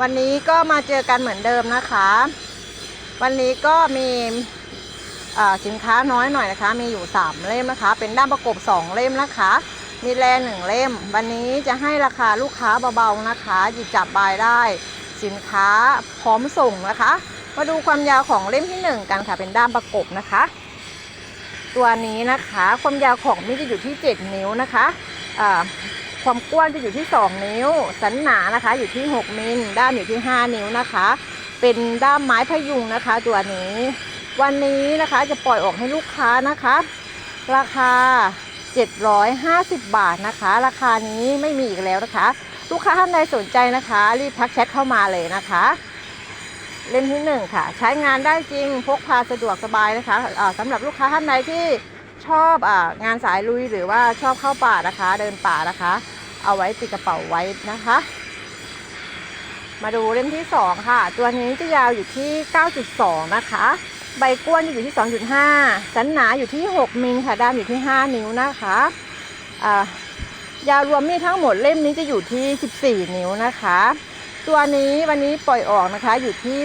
วันนี้ก็มาเจอกันเหมือนเดิมนะคะ วันนี้ก็มีสินค้าน้อยหน่อยนะคะ มีอยู่ 3 เล่มนะคะ เป็นด้ามประกบ 2 เล่มนะคะ มีแลหนึ่งเล่ม วันนี้จะให้ราคาลูกค้าเบาๆนะคะ หยิบจับบายได้ สินค้าพร้อมส่งนะคะ มาดูความยาวของเล่มที่ 1 กันค่ะ เป็นด้ามประกบนะคะ ตัวนี้นะคะ ความยาวของมีจะอยู่ที่ 7 นิ้วนะคะ ความกว้างจะอยู่ที่ 2 นิ้ว สันหนานะคะ อยู่ที่ 6 มิล ด้ามอยู่ที่ 5 นิ้วนะคะ เป็นด้ามไม้พยุงนะคะ ตัวนี้ วันนี้นะคะจะปล่อยออกให้ลูกค้านะคะ ราคา 750 บาทนะคะ ราคานี้ไม่มีอีกแล้วนะคะ ลูกค้าท่านใดสนใจนะคะ รีบทักแชทเข้ามาเลยนะคะเล่มที่หนึ่งค่ะ ใช้งานได้จริงพกพาสะดวกสบายนะคะอ่าสำหรับลูกค้าท่านใดที่ ชอบอางานสายลุยหรือว่าชอบเข้าป่านะคะ เดินป่านะคะ เอาไว้ติดกระเป๋าไว้นะคะ มาดูเล่มที่ 2 ค่ะ ตัวนี้จะยาวอยู่ที่ 9.2 นะคะ ใบก้วนจะอยู่ที่ 2.5 สันหนาอยู่ที่ 6 มิลค่ะด้ามอยู่ที่ 5 นิ้วนะคะอ่ายาวรวมมีดทั้งหมดเล่มนี้จะอยู่ที่ 14 นิ้วนะคะ ตัวนี้วันนี้ปล่อยออกนะคะอยู่ที่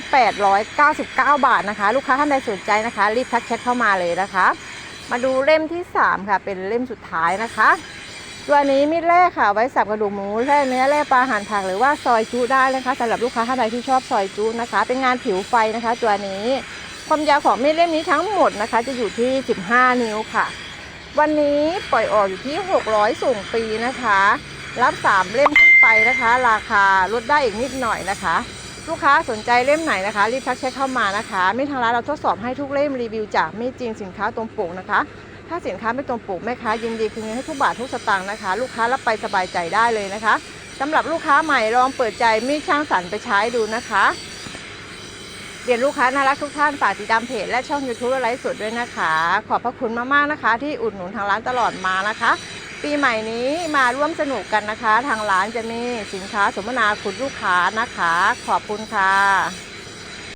899 บาทนะคะ ลูกค้าท่านใดสนใจนะคะ รีบทักแชทเข้ามาเลยนะคะ มาดูเล่มที่ 3 ค่ะ เป็นเล่มสุดท้ายนะคะ ตัวนี้มีดแร่ค่ะ ไว้สับกระดูกหมูแร่เนื้อแร่ปลาหั่นผักหรือว่าซอยจุได้นะคะสำหรับลูกค้าท่านใดที่ชอบซอยจุนะคะ เป็นงานผิวไฟนะคะ ตัวนี้ความยาวของมีดเล่มนี้ทั้งหมดนะคะ จะอยู่ที่ 15 นิ้วค่ะ วันนี้ปล่อยออกอยู่ที่ 600 ส่งฟรีนะคะ รับ 3 เล่มขึ้นไปนะคะ ราคาลดได้อีกนิดหน่อยนะคะ ลูกค้าสนใจเล่มไหนนะคะ รีบทักแชทเข้ามานะคะมีดทางร้านเราทดสอบให้ทุกเล่มรีวิวจากมีดจริงสินค้าตรงปกนะคะ ถ้าสินค้าไม่ตรงปกแม่ค้ายินดีคืนเงินให้ทุกบาททุกสตางค์นะคะ ลูกค้ารับไปสบายใจได้เลยนะคะสำหรับลูกค้าใหม่ลองเปิดใจมีช่างสรรไปใช้ดูนะคะเรียนลูกค้าน่ารักทุกท่านฝากติดตามเพจและช่อง YouTube และไลฟ์สดด้วยนะคะ ขอบพระคุณมากๆนะคะ ที่อุดหนุนทางร้านตลอดมานะคะ ปีใหม่นี้มาร่วมสนุกกันนะคะ ทางร้านจะมีสินค้าสมนาคุณลูกค้านะคะ ขอบคุณค่ะ